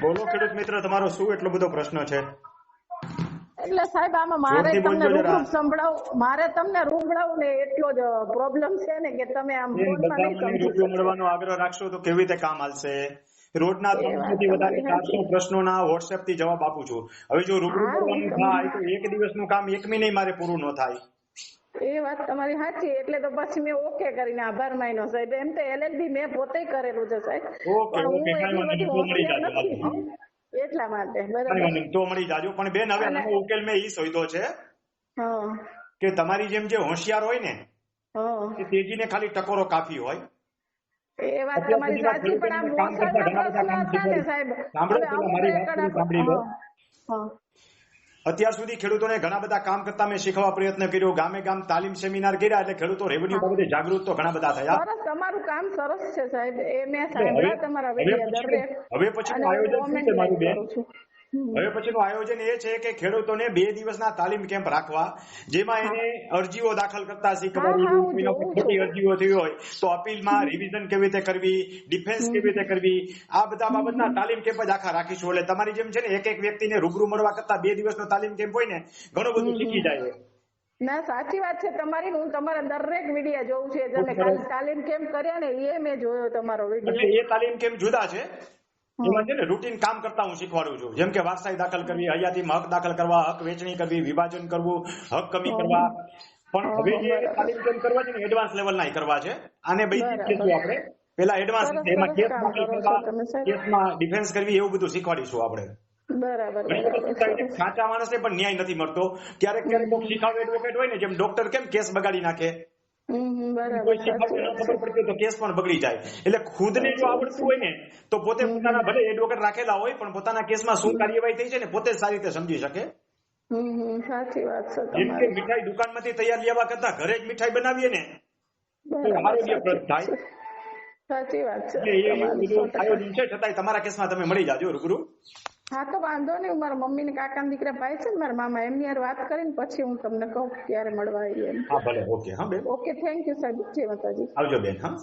બોલો ખેડૂત મિત્ર તમારો શું એટલો બધો પ્રશ્ન છે? એટલે સાહેબ આમાં મારે તમને રૂબરૂ સંભળાવ મારે તમને રૂબડાવું ને એટલો જ પ્રોબ્લેમ છે ને કે તમે આમ મળવાનો આગ્રહ રાખશો તો કેવી રીતે કામ હાલશે? રોજના વાત વધારે ચારસો પ્રશ્નોના વોટ્સએપથી જવાબ આપું છું. હવે જો રૂબરૂ હા, થાય તો એક દિવસનું કામ એક નહીં મારે પૂરું ન થાય. એ વાત તમારી સાચી એટલે તો પછી મેં ઓકે કરીને આભાર માન્યો સાહેબ. એમ તો એલએલબી મેં પોતે કરેલું છે સાહેબ. પણ હું એટલી બધી નહીં, તો મળી હોશિયાર નથી. એટલા માટે બરાબર. તો મળી જાજો. પણ બેન હવે આનો ઉકેલ મેં ઈ શોધ્યો છે હા. કે તમારી જેમ જે હોશિયાર હોય ને હા. એ તેજીને ખાલી ટકોરો કાફી હોય. એ વાત તમારી સાચી પણ આ કામ પ્રશ્ન હતા ને સાહેબ. સાંભળો મારી વાત સાંભળી લો. અત્યાર સુધી ખેડૂતોને ઘણા બધા કામ કરતા મેં શીખવા પ્રયત્ન કર્યો. ગામે ગામ તાલીમ સેમિનાર કર્યા એટલે ખેડૂતો રેવન્યુ બાબતે જાગૃત તો ઘણા બધા થયા. સરસ તમારું કામ સરસ છે સાહેબ. એ મેં સાંભળ્યા તમારા હવે પછી આયોજન છે મારું બેન? હવે પછીનું આયોજન એ છે કે ખેડૂતોને બે દિવસના તાલીમ કેમ્પ રાખવા જેમાં એને અરજીઓ દાખલ કરતા ખોટી અરજીઓ થઈ હોય તો અપીલમાં રિવિઝન કેવી રીતે કરવી ડિફેન્સ કેવી રીતે કરવી આ બધા બાબતના તાલીમ કેમ્પ જ આખા રાખીશું. એટલે તમારી જેમ છે ને એક એક વ્યક્તિને રૂબરૂ મળવા કરતા બે દિવસનો તાલીમ કેમ્પ હોય ને ઘણું બધું શીખી જાય ના સાચી વાત છે તમારી. હું તમારા દરેક વીડિયો જોઉં છે તમે તાલીમ કેમ્પ કર્યા ને એ મેં જોયો તમારો વીડિયો. એ તાલીમ કેમ્પ જુદા છે. એમાં છે ને રૂટીન કામ કરતા હું શીખવાડું છું. જેમ કે વારસાઈ દાખલ કરવી હયાતીમાં હક દાખલ કરવા હક વેચણી કરવી વિભાજન કરવું હક કમી કરવા. પણ હવે જે તાલીમ કરવા છે ને એડવાન્સ લેવલના કરવા છે. આને બેઝિક બરાબર. આપણે. પેલા એડવાન્સ એમાં કેસ કેસમાં ડિફેન્સ કરવી એવું બધું શીખવાડીશું આપણે. બરાબર. સાચા માણસને પણ ન્યાય નથી મળતો. ક્યારેક ક્યારેક શીખાવે એડવોકેટ હોય ને જેમ ડોક્ટર કેમ કેસ બગાડી નાખે? બરાબર ખબર પડતી તો કેસ પણ બગડી જાય. એટલે ખુદને જો આવડતું હોય ને તો પોતે પોતાના ભલે એડવોકેટ રાખેલા હોય પણ પોતાના કેસમાં શું કાર્યવાહી થઈ છે ને પોતે સારી રીતે સમજી શકે. સાચી વાત છે તમારી. મીઠાઈ દુકાનમાંથી તૈયાર લેવા કરતા ઘરે જ મીઠાઈ બનાવીએ ને સાચી થાય. વાત છે છતાંય તમારા કેસમાં તમે મળી જાજો રૂબરૂ. હા તો વાંધો નહીં. હું મારા મમ્મી ને કાકા દીકરા ભાઈ છે ને મારા મામા એમની યાર વાત કરીને પછી હું તમને કહું ક્યારે મળવા આવીએ હા ભલે. ઓકે હા બેન. ઓકે થેન્ક યુ સાહેબ. જય માતાજી. આવજો બેન હા.